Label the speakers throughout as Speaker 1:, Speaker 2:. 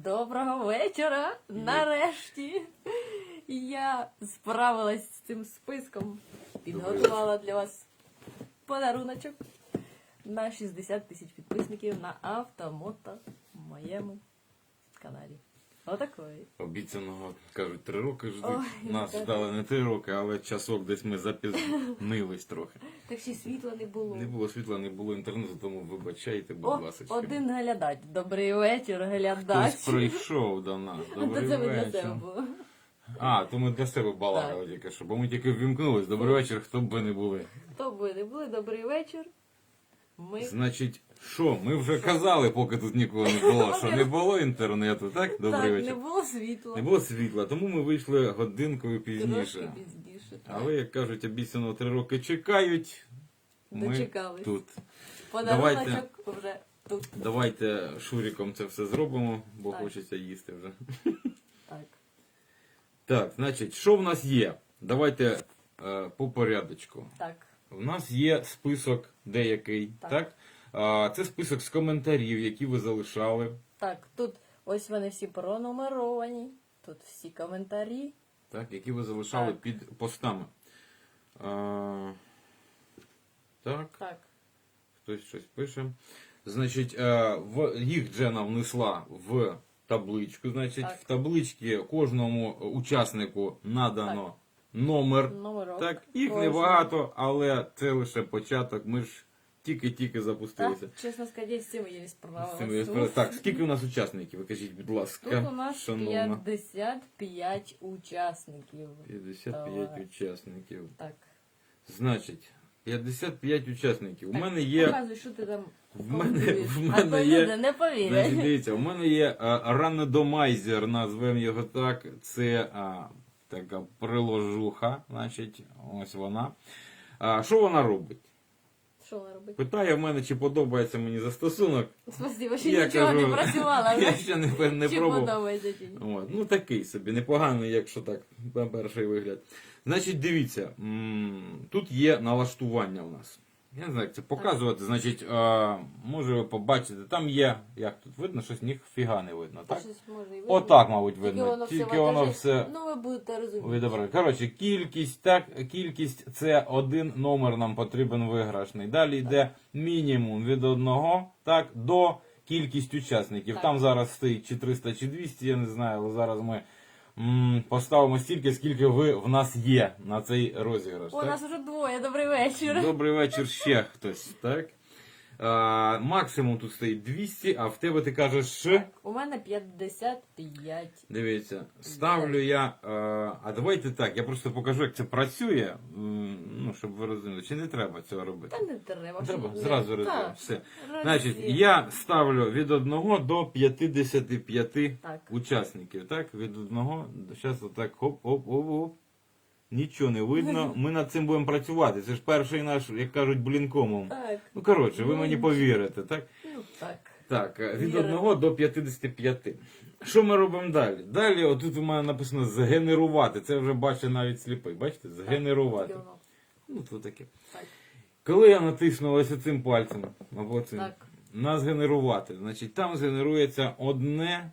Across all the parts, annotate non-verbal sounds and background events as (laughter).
Speaker 1: Доброго вечора! Нарешті я справилась з цим списком. Підготувала для вас подаруночок на 60 тисяч підписників на автомото моєму каналі. Отакої.
Speaker 2: Обіцяного, кажуть, три роки ждуть.
Speaker 1: Ой,
Speaker 2: Нас
Speaker 1: так.
Speaker 2: ждали не три роки, але часок десь ми запізнились трохи.
Speaker 1: Так ще й світла не було.
Speaker 2: Не було світла, не було інтернету, тому вибачайте, будь
Speaker 1: О,
Speaker 2: ласка.
Speaker 1: один глядач. Добрий вечір, глядач.
Speaker 2: Хтось прийшов до нас. (laughs) Добрий
Speaker 1: це ви для
Speaker 2: вечір.
Speaker 1: себе було.
Speaker 2: А, то ми для себе балакали тільки що, бо ми тільки ввімкнулись. Добрий вечір, хто б ви не були.
Speaker 1: Хто б ви не були, добрий вечір. Ми
Speaker 2: Значить, що, ми вже казали, поки тут нікого не було, (laughs) що не було інтернету, так? Добрий
Speaker 1: так,
Speaker 2: вечір.
Speaker 1: не було світла.
Speaker 2: Не було світла, тому ми вийшли годинкою
Speaker 1: Трошки
Speaker 2: пізніше.
Speaker 1: пізніше. так.
Speaker 2: Але, як кажуть, обіцяно три роки чекають. Ми
Speaker 1: Дочекались.
Speaker 2: тут.
Speaker 1: Подаруночок вже тут.
Speaker 2: Давайте Шуріком це все зробимо, бо
Speaker 1: Так.
Speaker 2: хочеться їсти вже. (laughs)
Speaker 1: Так.
Speaker 2: Так, значить, що в нас є? Давайте е, по порядочку.
Speaker 1: Так.
Speaker 2: У нас є список деякий, так?
Speaker 1: Так.
Speaker 2: А, це список з коментарів, які ви залишали.
Speaker 1: Так, тут ось вони всі пронумеровані. Тут всі коментарі.
Speaker 2: так, які ви залишали
Speaker 1: Так.
Speaker 2: під постами. А, так,
Speaker 1: Так.
Speaker 2: хтось щось пише. Значить, е, в, їх Джена внесла в табличку. Значить,
Speaker 1: Так.
Speaker 2: в табличці кожному учаснику надано номер.
Speaker 1: Номерок.
Speaker 2: Так, їх
Speaker 1: Кожен.
Speaker 2: небагато, але це лише початок. Ми ж тільки-тільки
Speaker 1: Так,
Speaker 2: запустилися.
Speaker 1: чесно сказати, з цим є
Speaker 2: З цим я справа- Так, скільки у нас учасників? Ви кажіть, будь ласка,
Speaker 1: Тут у нас
Speaker 2: шановна.
Speaker 1: 55 учасників.
Speaker 2: 55
Speaker 1: Давай.
Speaker 2: учасників.
Speaker 1: Так.
Speaker 2: Значить, 55 учасників. У мене є.
Speaker 1: Показуй, що ти там
Speaker 2: В мене- в
Speaker 1: а
Speaker 2: мене
Speaker 1: то
Speaker 2: є-
Speaker 1: люди не повірять.
Speaker 2: Значить, дивіться, у мене є е, рандомайзер, назвемо його так. Це а, така приложуха, значить, ось вона. А, що вона робить?
Speaker 1: Що вона робить?
Speaker 2: Питає в мене, чи подобається мені застосунок.
Speaker 1: Спасибо, ще
Speaker 2: Я
Speaker 1: нічого
Speaker 2: кажу,
Speaker 1: не працювала. (laughs)
Speaker 2: Я ще не, не
Speaker 1: Чи
Speaker 2: пробував.
Speaker 1: подобається чи ні?
Speaker 2: От, ну такий собі, непоганий, якщо так, на перший вигляд. Значить, дивіться, м, тут є налаштування у нас. Я не знаю, як це показувати. Значить, е, може ви побачите, там є, як тут видно, щось ніфіга не видно, так?
Speaker 1: Щось може і видно.
Speaker 2: Отак, мабуть,
Speaker 1: Тільки
Speaker 2: видно.
Speaker 1: воно
Speaker 2: Тільки
Speaker 1: все
Speaker 2: воно
Speaker 1: вантажить.
Speaker 2: все.
Speaker 1: Ну, ви будете розуміти.
Speaker 2: Ви добре. Коротше, кількість, так, кількість це один номер нам потрібен виграшний. Далі йде мінімум від одного, так, до кількість учасників.
Speaker 1: Так.
Speaker 2: Там зараз стоїть чи 300, чи 200, я не знаю, але зараз ми поставимо стільки, скільки ви в нас є на цей розіграш.
Speaker 1: У
Speaker 2: так?
Speaker 1: нас вже двоє, добрий вечір.
Speaker 2: Добрий вечір ще хтось, так? А, максимум тут стоїть 200, а в тебе ти кажеш ще.
Speaker 1: У мене 55.
Speaker 2: Дивіться, ставлю я. Е, а давайте так, я просто покажу, як це працює. Ну, щоб ви розуміли, чи не треба цього робити?
Speaker 1: Та не треба.
Speaker 2: Треба,
Speaker 1: що-
Speaker 2: зразу
Speaker 1: Так.
Speaker 2: Все.
Speaker 1: розумію.
Speaker 2: Значить, я ставлю від 1 до 55
Speaker 1: Так.
Speaker 2: учасників. Так, від 1 до зараз отак хоп-хоп-хоп-хоп. Нічого не видно. Ми над цим будемо працювати. Це ж перший наш, як кажуть, блінкомом.
Speaker 1: Так,
Speaker 2: Ну, коротше, ви мені повірите, так?
Speaker 1: ну так.
Speaker 2: Так, е, від 1 до 55. Що ми робимо далі? Далі, отут у мене написано згенерувати. Це вже бачить навіть сліпий. Бачите? Згенерувати. Ну, то таке.
Speaker 1: Так.
Speaker 2: Коли я натисну ось цим пальцем або цим
Speaker 1: Так.
Speaker 2: на згенерувати, значить там згенерується одне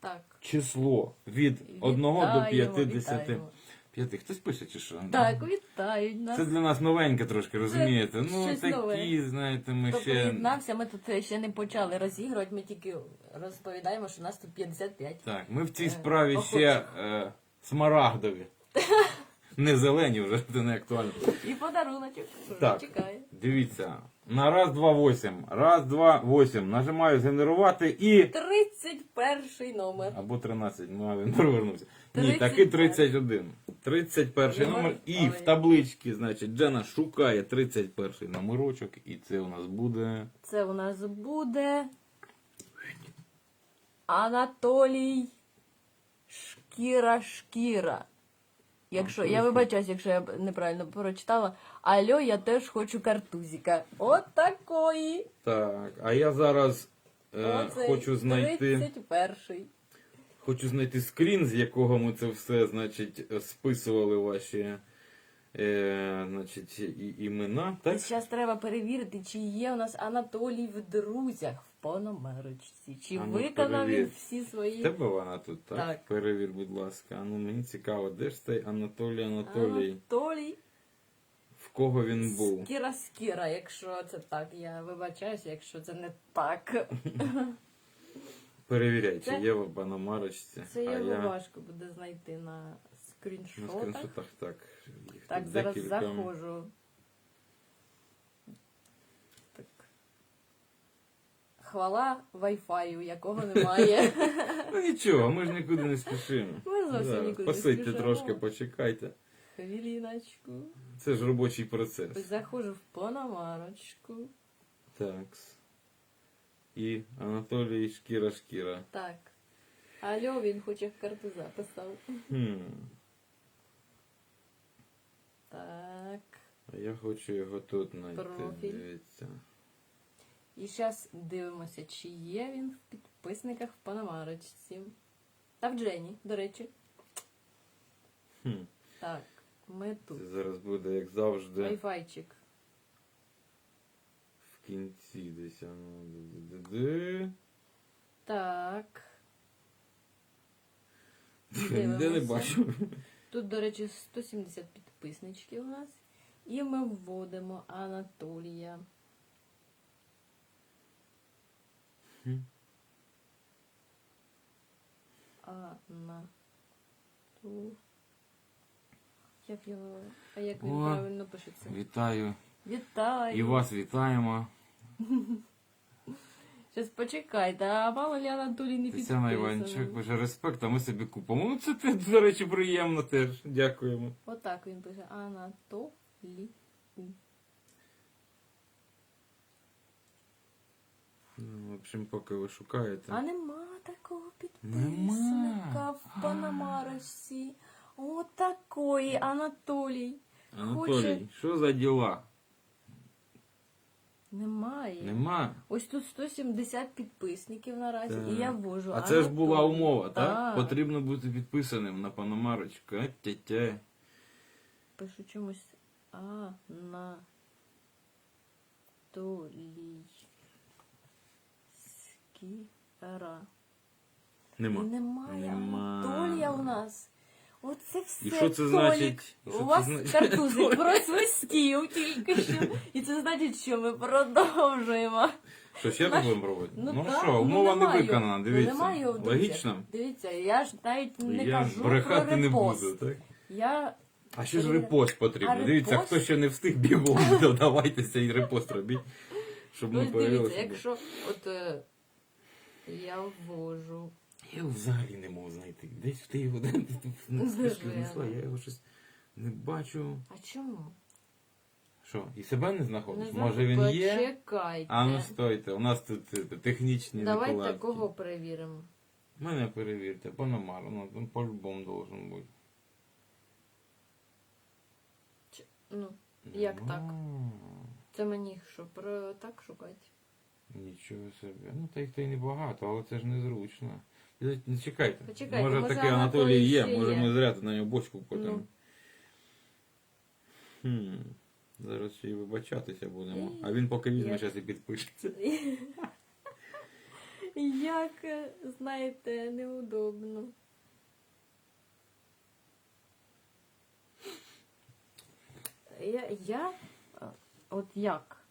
Speaker 1: Так.
Speaker 2: число від 1 до
Speaker 1: Вітаємо,
Speaker 2: 55.
Speaker 1: вітаємо.
Speaker 2: Хтось пише чи що?
Speaker 1: Так, вітають нас.
Speaker 2: Це для нас новеньке трошки, розумієте? Ну
Speaker 1: щось
Speaker 2: такі,
Speaker 1: нове.
Speaker 2: знаєте, ми
Speaker 1: Хто
Speaker 2: ще.
Speaker 1: приєднався, ми тут ще не почали розігрувати, ми тільки розповідаємо, що нас тут 55.
Speaker 2: Так, ми в цій
Speaker 1: Е,
Speaker 2: справі
Speaker 1: охоче.
Speaker 2: ще е, смарагдові. (laughs) Не зелені вже, це не актуально.
Speaker 1: І подаруночок
Speaker 2: Так.
Speaker 1: чекає.
Speaker 2: Дивіться. На раз, два, восім. Раз, два, восім. Нажимаю згенерувати і.
Speaker 1: 31 номер.
Speaker 2: Або 13, ну він провернувся. Ні,
Speaker 1: 31.
Speaker 2: таки 31. 31
Speaker 1: Номер,
Speaker 2: номер. І
Speaker 1: але-
Speaker 2: в табличці, значить, Джена шукає 31 номерочок, і це у нас буде.
Speaker 1: Це у нас буде Анатолій Шкіра Шкіра. Якщо я вибачаюсь, якщо я неправильно прочитала. Алло, я теж хочу картузика. От такої.
Speaker 2: Так, а я зараз е,
Speaker 1: Оцей
Speaker 2: хочу знайти.
Speaker 1: 31-й.
Speaker 2: Хочу знайти скрін, з якого ми це все, значить, списували ваші е, значить, і, імена. Так?
Speaker 1: Зараз треба перевірити, чи є у нас Анатолій в друзях, в пономарочці. Чи
Speaker 2: А ну,
Speaker 1: виконав він
Speaker 2: перевір.
Speaker 1: всі свої.
Speaker 2: Тебе вона тут, так?
Speaker 1: Так.
Speaker 2: Перевір, будь ласка. А ну мені цікаво, де ж цей Анатолій Анатолій?
Speaker 1: Анатолій
Speaker 2: В кого він був?
Speaker 1: Скіра Скіра, якщо це так. Я вибачаюся, якщо це не так.
Speaker 2: Перевіряй, чи
Speaker 1: Це-
Speaker 2: є в Паномарочці.
Speaker 1: Це
Speaker 2: а
Speaker 1: його
Speaker 2: я
Speaker 1: важко буде знайти на
Speaker 2: на
Speaker 1: скріншотах.
Speaker 2: скріншотах так. Їх
Speaker 1: Так,
Speaker 2: тут
Speaker 1: зараз
Speaker 2: декілька.
Speaker 1: заходжу. Так. Хвала Wi-Fi, якого немає.
Speaker 2: Ну нічого, ми ж нікуди не спішимо.
Speaker 1: Ми зовсім
Speaker 2: Зараз,
Speaker 1: нікуди не
Speaker 2: Посидьте
Speaker 1: спішимо.
Speaker 2: трошки, почекайте.
Speaker 1: Хвиліночку.
Speaker 2: Це ж робочий процес.
Speaker 1: Заходжу в пономарочку.
Speaker 2: Так. І Анатолій Шкіра Шкіра.
Speaker 1: Так. Алло, він хоче карту записав.
Speaker 2: Хм.
Speaker 1: Так.
Speaker 2: А я хочу його тут знайти.
Speaker 1: Профіль.
Speaker 2: Дивіться.
Speaker 1: І зараз дивимося, чи є він в підписниках в Пономарочці. Та в Джені, до речі.
Speaker 2: Хм.
Speaker 1: Так, ми тут.
Speaker 2: Це зараз буде, як завжди,
Speaker 1: Вайфайчик.
Speaker 2: в кінці десь. а ну.
Speaker 1: Так.
Speaker 2: Ніде не бачу.
Speaker 1: Тут, до речі, 170 підписничків у нас. І ми вводимо Анатолія.
Speaker 2: Хм.
Speaker 1: Анату. Як його. А як він
Speaker 2: О.
Speaker 1: правильно пишеться?
Speaker 2: Вітаю.
Speaker 1: Вітаю!
Speaker 2: І вас вітаємо.
Speaker 1: Щас почекайте, а мало ли Анатолій не
Speaker 2: Тетяна. Іванчук пише респект, а ми собі купимо. Ну це (laughs) до речі, приємно теж. Дякуємо.
Speaker 1: Отак він пише Анатолій.
Speaker 2: Ну, в общем, поки ви шукаєте.
Speaker 1: А нема такого підписника в Панамарочці. Отакої Анатолій.
Speaker 2: Анатолій,
Speaker 1: хоче-
Speaker 2: що за діла?
Speaker 1: Немає.
Speaker 2: Нема.
Speaker 1: Ось тут 170 підписників наразі,
Speaker 2: Так.
Speaker 1: і я ввожу.
Speaker 2: А це ж була умова, так? Потрібно бути підписаним на Паномарочку. А, тя-тя.
Speaker 1: Пишу чомусь Анатолій. Скіра.
Speaker 2: Нема.
Speaker 1: Немає
Speaker 2: Нема.
Speaker 1: Анатолія у нас. Оце все.
Speaker 2: І що це
Speaker 1: Толік.
Speaker 2: значить? Що
Speaker 1: У
Speaker 2: це
Speaker 1: вас
Speaker 2: значить?
Speaker 1: картузик (laughs) просвистів тільки що. І це значить, що ми продовжуємо.
Speaker 2: Що ще
Speaker 1: Наш-
Speaker 2: будемо робити? Ну,
Speaker 1: так,
Speaker 2: що, умова не
Speaker 1: немає.
Speaker 2: виконана,
Speaker 1: Ну,
Speaker 2: дивіться.
Speaker 1: немає.
Speaker 2: Логічно?
Speaker 1: Дивіться, я ж навіть не
Speaker 2: Я
Speaker 1: кажу
Speaker 2: брехати
Speaker 1: про
Speaker 2: не
Speaker 1: репост.
Speaker 2: буду, так?
Speaker 1: Я
Speaker 2: А ще ж репост потрібно.
Speaker 1: А
Speaker 2: Дивіться,
Speaker 1: репост?
Speaker 2: хто ще не встиг бігом, (laughs) додавайте цей репост робіть. Щоб ми
Speaker 1: Ось дивіться, якщо от е, я ввожу.
Speaker 2: Я його взагалі не можу знайти. Десь ти його знесла, я його щось не бачу.
Speaker 1: А чому?
Speaker 2: Що, і себе не знаходиш?
Speaker 1: Не
Speaker 2: Може він є?
Speaker 1: Почекайте.
Speaker 2: А ну стойте, у нас тут е, технічні
Speaker 1: Давайте
Speaker 2: неполадки.
Speaker 1: кого перевіримо.
Speaker 2: Мене перевірте, Пономар, ну там по-любому должен бути.
Speaker 1: Чи- Ну, як так? Це мені що, про так шукати?
Speaker 2: Нічого собі. Ну та їх то й небагато, але це ж незручно. Не чекайте.
Speaker 1: Почекайте,
Speaker 2: може,
Speaker 1: може,
Speaker 2: такий Анатолій
Speaker 1: Анатолій
Speaker 2: є,
Speaker 1: ще
Speaker 2: може
Speaker 1: є.
Speaker 2: ми зря на нього бочку потім.
Speaker 1: Ну.
Speaker 2: Хм. Зараз ще й вибачатися будемо. А він поки візьме,
Speaker 1: як?
Speaker 2: зараз і підпишеться.
Speaker 1: Як, е, знаєте, неудобно. Я, я от як?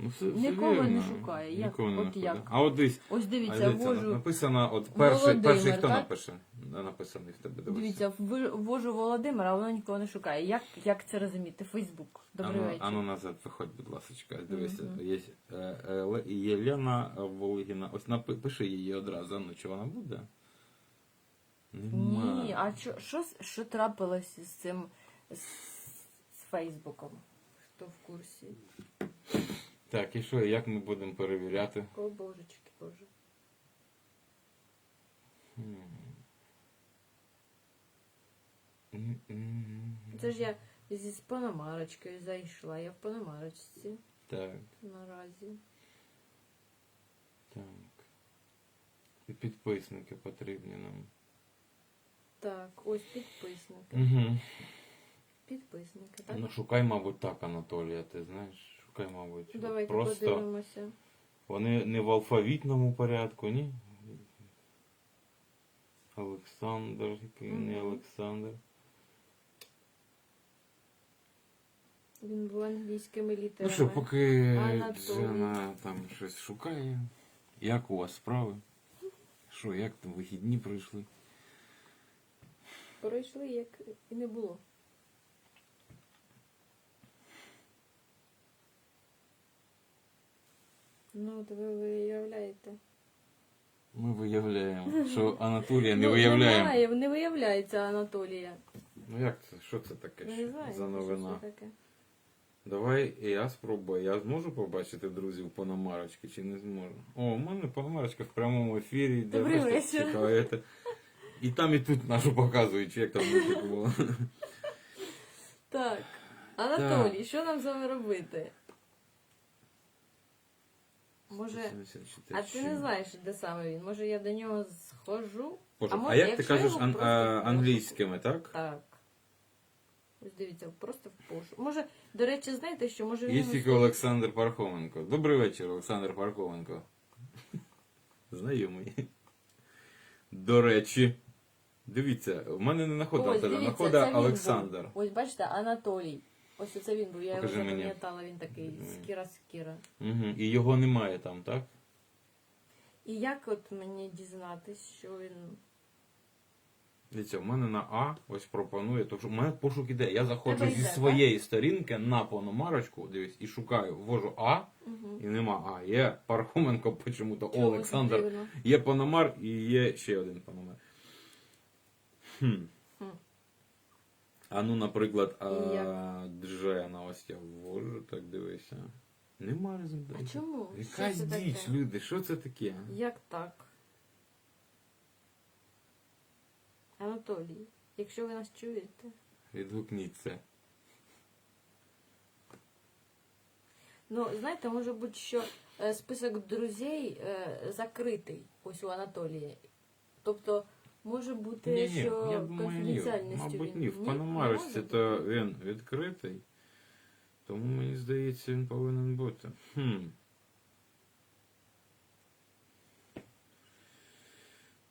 Speaker 2: Ну, все,
Speaker 1: Нікого
Speaker 2: все
Speaker 1: не шукає. Як?
Speaker 2: Нікого не
Speaker 1: От
Speaker 2: знаходить.
Speaker 1: як?
Speaker 2: А от дивись,
Speaker 1: Ось
Speaker 2: а
Speaker 1: дивіться, ввожу.
Speaker 2: написано, от перший,
Speaker 1: Володимир,
Speaker 2: перший хто
Speaker 1: так?
Speaker 2: напише? Не Написаний в тебе дивись.
Speaker 1: Дивіться, ви- ввожу Володимира, а воно нікого не шукає. Як, як це розуміти? Фейсбук. Добрий
Speaker 2: ану,
Speaker 1: вечір.
Speaker 2: ану назад виходь, будь ласка. Дивися,
Speaker 1: Мгм.
Speaker 2: є е, е, Ле- Єлена Волигіна. Ось напи, пиши її одразу, ну чи вона буде? Нема.
Speaker 1: Ні, а що, що, що трапилось з цим з, з Фейсбуком? Хто в курсі?
Speaker 2: Так, і що, як ми будемо перевіряти?
Speaker 1: О, божечки, боже. Це ж я зі з Пономарочкою зайшла. Я в Пономарочці
Speaker 2: Так,
Speaker 1: наразі.
Speaker 2: так. І підписники потрібні нам.
Speaker 1: Так, ось підписники.
Speaker 2: Угу.
Speaker 1: Підписники, так?
Speaker 2: Ну, шукай, мабуть, так, Анатолія, ти знаєш. Шукай, мабуть.
Speaker 1: Давайте
Speaker 2: просто
Speaker 1: подивимося.
Speaker 2: Вони не в алфавітному порядку, ні? Олександр, який не Олександр.
Speaker 1: Він був англійськими
Speaker 2: Ну що, поки. Джена там щось шукає. Як у вас справи? Що, як там вихідні пройшли?
Speaker 1: Пройшли, як і не було. Ну, то ви виявляєте.
Speaker 2: Ми виявляємо, (laughs) що Анатолія не
Speaker 1: Ну,
Speaker 2: виявляємо.
Speaker 1: Немає, не виявляється Анатолія.
Speaker 2: Ну як це? Що це таке
Speaker 1: Не знаю,
Speaker 2: за
Speaker 1: що
Speaker 2: новина?
Speaker 1: це таке.
Speaker 2: Давай і я спробую. Я зможу побачити друзів Пономарочки чи не зможу? О, у мене Пономарочка в прямому ефірі. йде,
Speaker 1: Добрий вечір.
Speaker 2: І там і тут нашу показують, чи як там мультик було.
Speaker 1: Так, Анатолій, що нам з вами робити? Може,
Speaker 2: 174
Speaker 1: а ти не знаєш, де саме він? Може я до нього схожу?
Speaker 2: Боже, а,
Speaker 1: може,
Speaker 2: як ти
Speaker 1: якщо
Speaker 2: кажеш
Speaker 1: його
Speaker 2: ан-
Speaker 1: просто
Speaker 2: а, англійськими, так?
Speaker 1: Так. Ось дивіться, просто в пошук. Може, до речі, знаєте, що може він.
Speaker 2: Є тільки Олександр Пархоменко. Добрий вечір, Олександр Пархоменко. (laughs) Знайомий. До речі, дивіться, в мене не знаходить
Speaker 1: Ось, дивіться, це він
Speaker 2: Олександр.
Speaker 1: був. Ось бачите, Анатолій. Ось оце він був, я його
Speaker 2: Покажи мені.
Speaker 1: запам'ятала, він такий скіра скіра.
Speaker 2: Угу. І його немає там, так?
Speaker 1: І як от мені дізнатись, що він.
Speaker 2: Дивіться, в мене на А ось пропонує, тому що в мене пошук іде. Я заходжу
Speaker 1: Тебе
Speaker 2: зі
Speaker 1: йде,
Speaker 2: своєї сторінки на пономарочку, дивись, і шукаю, ввожу А, і нема А. Є Пархоменко, почему-то
Speaker 1: Чого
Speaker 2: Олександр.
Speaker 1: дивно?
Speaker 2: Є Пономар і є ще один Пономар. Хм. А ну, наприклад, а, Джена, ось я ввожу, так дивися. Нема результатів.
Speaker 1: А чому?
Speaker 2: Якась
Speaker 1: Що це
Speaker 2: діч,
Speaker 1: таке?
Speaker 2: люди, що це таке?
Speaker 1: Як так? Анатолій, якщо ви нас чуєте.
Speaker 2: Відгукніться.
Speaker 1: Ну, знаєте, може бути, що е, список друзей е, закритий ось у Анатолія. Тобто, може бути,
Speaker 2: Ні, ні,
Speaker 1: що
Speaker 2: я думаю, ні.
Speaker 1: конфіденціальністю
Speaker 2: Мабуть, ні. В
Speaker 1: Не
Speaker 2: то він відкритий. Тому мені здається, він повинен бути. Хм.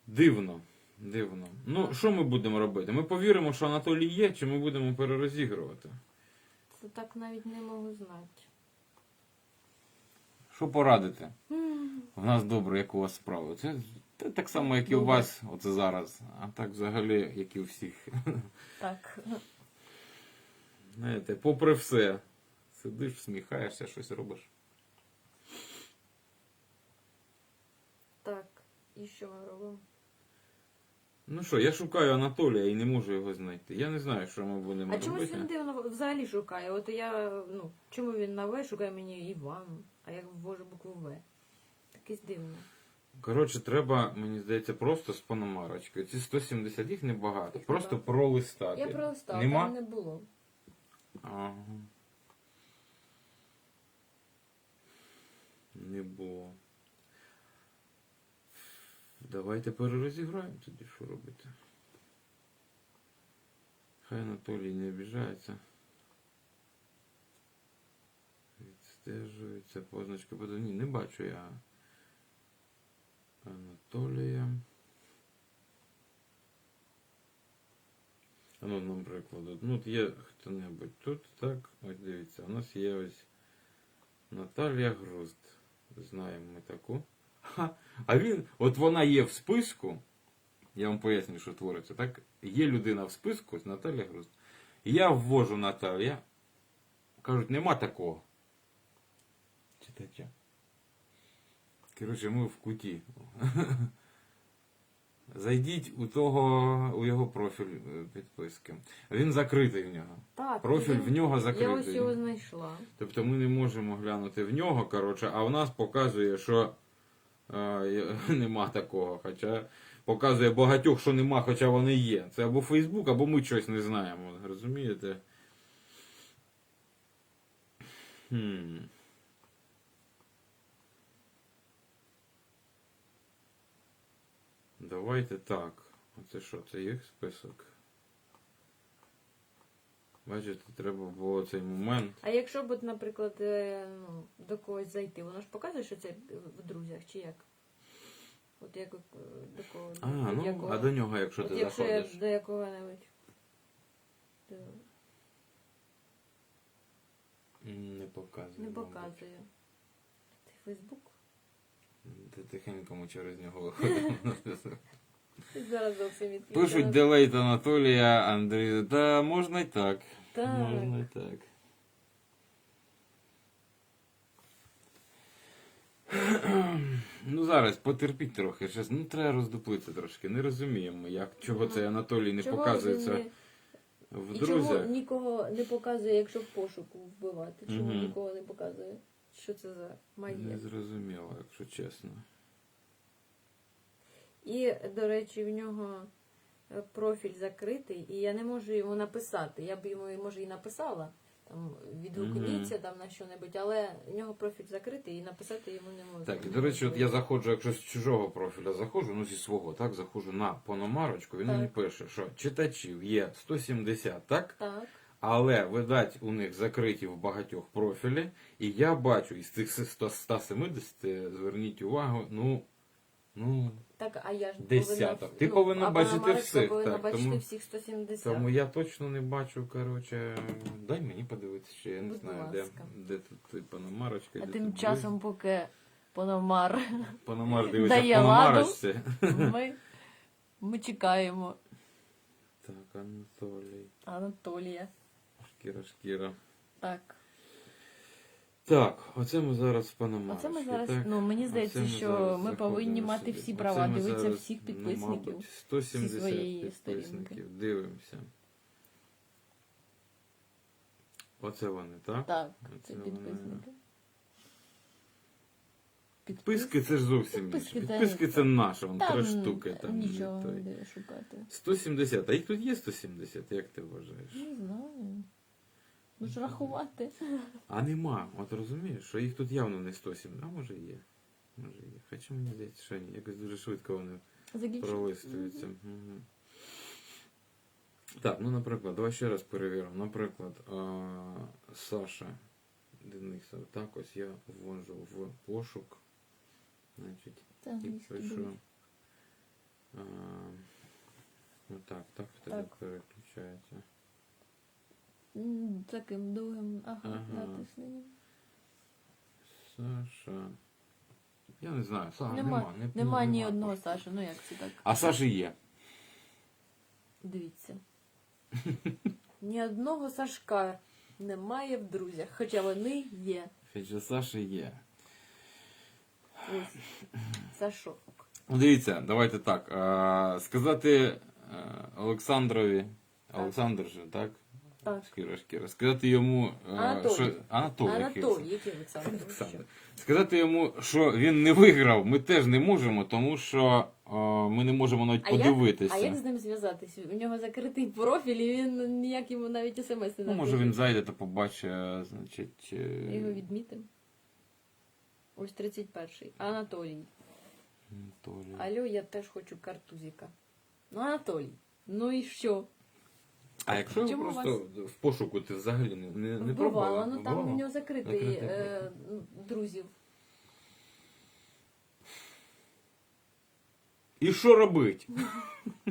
Speaker 2: Дивно. Дивно. Ну, що ми будемо робити? Ми повіримо, що Анатолій є, чи ми будемо перерозігрувати?
Speaker 1: Це так навіть не можу знати.
Speaker 2: Що порадити? В нас добре, як у вас справи. Це, це так само, як і у вас, оце зараз. А так взагалі, як і у всіх. (laughs)
Speaker 1: Так.
Speaker 2: Знаєте, попри все, сидиш, всміхаєшся, щось робиш.
Speaker 1: Так. І що ми робимо?
Speaker 2: Ну що, я шукаю Анатолія і не можу його знайти. Я не знаю, що ми будемо
Speaker 1: А чомусь він дивно взагалі шукає. От я, ну, чому він на В шукає мені Іван, а я ввожу букву В. Такий дивно.
Speaker 2: Коротше, треба, мені здається, просто з пономарочкою. Ці 170 їх небагато. Просто пролистати.
Speaker 1: Я пролистала,
Speaker 2: Нема?
Speaker 1: там не було.
Speaker 2: Ага. Не було. Давайте перерозіграємо тоді, що робити. Хай Анатолій не обіжається. Відстежується позначка. Ні, не бачу я Анатолія. Ну, наприклад, ну, от є хто-небудь тут, так, ось дивіться, у нас є ось Наталія Грузд. Знаємо ми таку. Ха, а він, от вона є в списку, я вам поясню, що твориться, так? Є людина в списку, ось Наталія Грузд. Я ввожу Наталія. Кажуть, нема такого. Читача. Коротше, ми в куті. (laughs) Зайдіть у того, у його профіль е, підписки. Він закритий в нього.
Speaker 1: Так,
Speaker 2: Профіль
Speaker 1: він-
Speaker 2: в нього закритий.
Speaker 1: Я ось його знайшла.
Speaker 2: Тобто ми не можемо глянути в нього, коротше, а в нас показує, що е, (laughs) нема такого. Хоча показує багатьох, що нема, хоча вони є. Це або Фейсбук, або ми щось не знаємо. Розумієте? Хм. Давайте так. Оце що, це їх список? Бачите, треба було цей момент.
Speaker 1: А якщо б, наприклад, е, ну, до когось зайти, воно ж показує, що це в друзях, чи як? От як е, до кого?
Speaker 2: А,
Speaker 1: до
Speaker 2: ну,
Speaker 1: якого?
Speaker 2: а до нього, якщо
Speaker 1: От
Speaker 2: ти
Speaker 1: якщо
Speaker 2: заходиш.
Speaker 1: я до якого-небудь. то
Speaker 2: Не показує.
Speaker 1: Не показує. Це Фейсбук?
Speaker 2: Ти тихенько ми через нього виходимо.
Speaker 1: Зараз зовсім відключено.
Speaker 2: Пишуть делейт Анатолія, Андрій. Та можна й так.
Speaker 1: Так.
Speaker 2: Можна й так. (clears throat) Ну зараз потерпіть трохи. Щас, ну треба роздуплитися трошки. Не розуміємо, як чого цей Анатолій не
Speaker 1: Чого
Speaker 2: показується
Speaker 1: він не-
Speaker 2: в
Speaker 1: І чого нікого не показує, якщо в пошуку вбивати? Чому
Speaker 2: Мгм.
Speaker 1: нікого не показує? Що це за
Speaker 2: Не
Speaker 1: магія?
Speaker 2: зрозуміло, якщо чесно.
Speaker 1: І, до речі, в нього е, профіль закритий, і я не можу йому написати. Я б йому, може, і написала, там, відгукніться там на що-небудь, але в нього профіль закритий і написати йому не можу.
Speaker 2: Так, і до речі, от я заходжу, якщо з чужого профіля заходжу, ну зі свого, так, заходжу на пономарочку, він
Speaker 1: Так.
Speaker 2: мені пише, що читачів є 170, так?
Speaker 1: Так.
Speaker 2: Але, видать, у них закриті в багатьох профілі, і я бачу із цих 170, зверніть увагу, ну, ну,
Speaker 1: Так, а я ж
Speaker 2: Десяток.
Speaker 1: повинна...
Speaker 2: Ти повинна бачити всіх,
Speaker 1: повинна
Speaker 2: так,
Speaker 1: бачити
Speaker 2: тому-
Speaker 1: всіх 170.
Speaker 2: тому я точно не бачу, коротше, дай мені подивитися, ще я не
Speaker 1: Будь
Speaker 2: знаю, де,
Speaker 1: ласка.
Speaker 2: де тут ти пономарочка.
Speaker 1: А
Speaker 2: де
Speaker 1: тим
Speaker 2: тут
Speaker 1: часом, поки Пономар.
Speaker 2: Пономар (laughs) дивиться пономарочці. (laughs)
Speaker 1: ми, ми чекаємо
Speaker 2: Так, Анатолій,
Speaker 1: Анатолія.
Speaker 2: Шкіра, шкіра.
Speaker 1: Так.
Speaker 2: Так, оце ми зараз в.
Speaker 1: Оце ми зараз,
Speaker 2: так?
Speaker 1: ну мені
Speaker 2: Оце
Speaker 1: здається,
Speaker 2: ми
Speaker 1: що
Speaker 2: зараз
Speaker 1: ми повинні
Speaker 2: заходимо
Speaker 1: мати
Speaker 2: сюди.
Speaker 1: всі
Speaker 2: Оце
Speaker 1: права,
Speaker 2: ми
Speaker 1: дивитися
Speaker 2: зараз,
Speaker 1: всіх
Speaker 2: ну,
Speaker 1: підписників.
Speaker 2: мабуть, 170
Speaker 1: своєї сторінки.
Speaker 2: підписників. Дивимося. Оце вони, так?
Speaker 1: Так,
Speaker 2: Оце
Speaker 1: це
Speaker 2: вони.
Speaker 1: підписники.
Speaker 2: Підписки це ж зовсім
Speaker 1: Підписки
Speaker 2: інше. Підписки це наше, вон
Speaker 1: Там
Speaker 2: три штуки там.
Speaker 1: Нічого
Speaker 2: не той.
Speaker 1: не шукати.
Speaker 2: 170, а їх тут є 170, як ти вважаєш?
Speaker 1: Не знаю. Ну ж рахувати.
Speaker 2: А нема. От розумієш, що їх тут явно не 170, а може є. Може є. Хоча мені здається, що ні, якось дуже швидко вони пролистуються. Мгм. Так, ну наприклад, давай ще раз перевіримо. Наприклад, а, Саша Денисов. Так, ось я ввожу в пошук. Значить,
Speaker 1: Це
Speaker 2: і пишу. А, ну так, так
Speaker 1: Так.
Speaker 2: переключається.
Speaker 1: Таким довгим ага,
Speaker 2: Ага.
Speaker 1: натисненням.
Speaker 2: Саша. Я не знаю, Саша
Speaker 1: Нема,
Speaker 2: нема. не-
Speaker 1: нема ні
Speaker 2: нема.
Speaker 1: одного Саші. Ну як це так?
Speaker 2: А Саші є.
Speaker 1: Дивіться. Ні одного Сашка немає в друзях, хоча вони є.
Speaker 2: Хоча Саші є.
Speaker 1: Ось. Сашок.
Speaker 2: Ну, дивіться, давайте так. Сказати е, Олександрові. Олександр же, так?
Speaker 1: Так.
Speaker 2: Шкіра, шкіра. Сказати йому. е,
Speaker 1: Анатолій.
Speaker 2: Що... Анатолій. який це?
Speaker 1: Анатолій, який Олександр?
Speaker 2: Олександр. Сказати йому, що він не виграв, ми теж не можемо, тому що е, ми не можемо навіть
Speaker 1: А як,
Speaker 2: подивитися.
Speaker 1: а як з ним зв'язатись? У нього закритий профіль, і він ніяк йому навіть смс не
Speaker 2: Ну, може він зайде та побачить, е, значить. е,
Speaker 1: Його відмітимо. Ось 31-й. Анатолій.
Speaker 2: Анатолій.
Speaker 1: Алло, я теж хочу картузика. Ну, Анатолій. Ну і що?
Speaker 2: А якщо
Speaker 1: Чому
Speaker 2: просто в пошуку ти взагалі не, не, не пробувала?
Speaker 1: ну там у нього закритий
Speaker 2: Закритий
Speaker 1: е, друзів.
Speaker 2: І що робить? (laughs)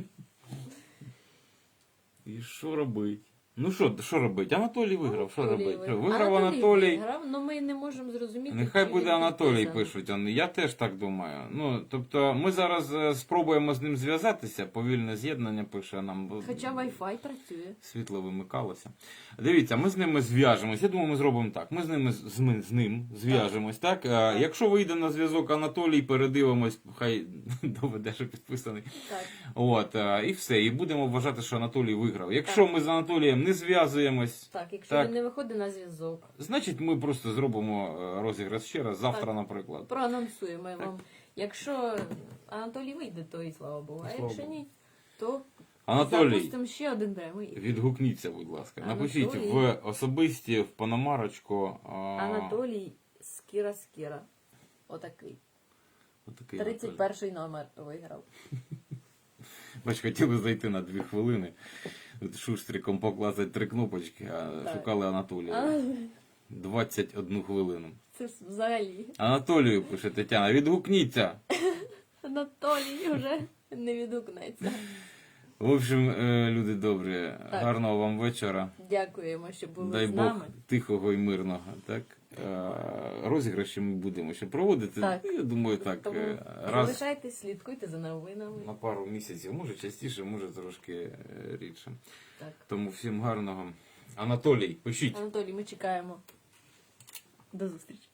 Speaker 2: І що робить? Ну що, що робить? Анатолій виграв, що
Speaker 1: Анатолій
Speaker 2: робить?
Speaker 1: виграв.
Speaker 2: Виграв Анатолій.
Speaker 1: Виграв, але ми не можемо зрозуміти.
Speaker 2: Нехай
Speaker 1: чи
Speaker 2: буде
Speaker 1: він
Speaker 2: Анатолій,
Speaker 1: підписаний.
Speaker 2: пишуть. вони. Я теж так думаю. Ну, тобто, ми зараз е, спробуємо з ним зв'язатися. Повільне з'єднання пише нам. бо
Speaker 1: Хоча Wi-Fi працює.
Speaker 2: Світло вимикалося. Дивіться, ми з ними зв'яжемось. Я думаю, ми зробимо так. Ми з ними з, ми з ним зв'яжемось. Так? Е, Якщо вийде на зв'язок Анатолій, передивимось, хай (laughs) доведе, що підписаний.
Speaker 1: Так.
Speaker 2: От, е, і все. І будемо вважати, що Анатолій виграв. Якщо ми з Анатолієм не зв'язуємось,
Speaker 1: Так, якщо
Speaker 2: Так.
Speaker 1: він не виходить на зв'язок,
Speaker 2: значить ми просто зробимо е, розіграш ще раз завтра,
Speaker 1: Так.
Speaker 2: наприклад.
Speaker 1: проанонсуємо
Speaker 2: Так.
Speaker 1: вам. Якщо Анатолій вийде, то і слава Богу. А
Speaker 2: Слава
Speaker 1: якщо
Speaker 2: Богу.
Speaker 1: ні, то
Speaker 2: Анатолій,
Speaker 1: запустимо ще один прямий.
Speaker 2: відгукніться, будь ласка. Напишіть
Speaker 1: Анатолій.
Speaker 2: в особисті, в пономарочку. а,
Speaker 1: Анатолій Скіра Скіра. Отакий.
Speaker 2: отакий Анатолій.
Speaker 1: 31 номер виграв.
Speaker 2: Бач, хотіли зайти на дві хвилини. Шустриком покласти три кнопочки, а
Speaker 1: Так.
Speaker 2: шукали Анатолія. 21 хвилину.
Speaker 1: це ж взагалі.
Speaker 2: Анатолію пише Тетяна, відгукніться.
Speaker 1: Анатолій вже не відгукнеться.
Speaker 2: В общем, е, люди добрі,
Speaker 1: Так.
Speaker 2: гарного вам вечора.
Speaker 1: Дякуємо, що були
Speaker 2: Дай
Speaker 1: з
Speaker 2: Бог тихого і мирного. Так? Е, Розіграші ми будемо ще проводити.
Speaker 1: Так.
Speaker 2: Ну, Я думаю, так.
Speaker 1: Тому
Speaker 2: е, Раз
Speaker 1: залишайтесь, слідкуйте за новинами.
Speaker 2: на пару місяців, може частіше, може трошки е, рідше.
Speaker 1: Так.
Speaker 2: Тому всім гарного. Анатолій, пишіть.
Speaker 1: Анатолій, ми чекаємо. До зустрічі.